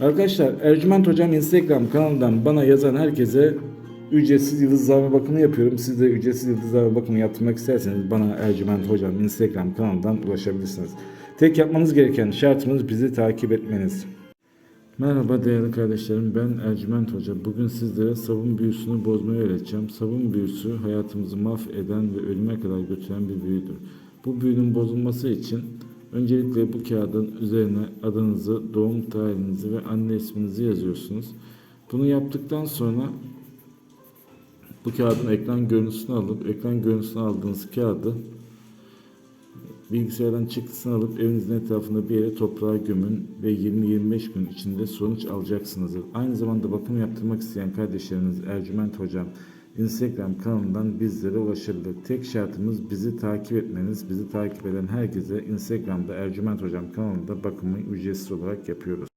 Arkadaşlar Ercüment Hocam Instagram kanalından bana yazan herkese ücretsiz yıldızlama bakımı yapıyorum. Siz de ücretsiz yıldızlama bakımı yaptırmak isterseniz bana Ercüment Hocam Instagram kanalından ulaşabilirsiniz. Tek yapmanız gereken şartımız bizi takip etmeniz. Merhaba değerli kardeşlerim ben Ercüment Hoca. Bugün sizlere sabun büyüsünü bozmayı öğreteceğim. Sabun büyüsü hayatımızı mahveden ve ölüme kadar götüren bir büyüdür. Bu büyünün bozulması için öncelikle bu kağıdın üzerine adınızı, doğum tarihinizi ve anne isminizi yazıyorsunuz. Bunu yaptıktan sonra bu kağıdın ekran görüntüsünü alıp ekran görüntüsünü aldığınız kağıdı bilgisayardan çıktısını alıp evinizin etrafında bir yere toprağa gömün ve 20-25 gün içinde sonuç alacaksınızdır. Aynı zamanda bakım yaptırmak isteyen kardeşleriniz Ercüment Hocam Instagram kanalından bizlere ulaşabilir. Tek şartımız bizi takip etmeniz. Bizi takip eden herkese Instagram'da Ercüment Hocam kanalında bakımı ücretsiz olarak yapıyoruz.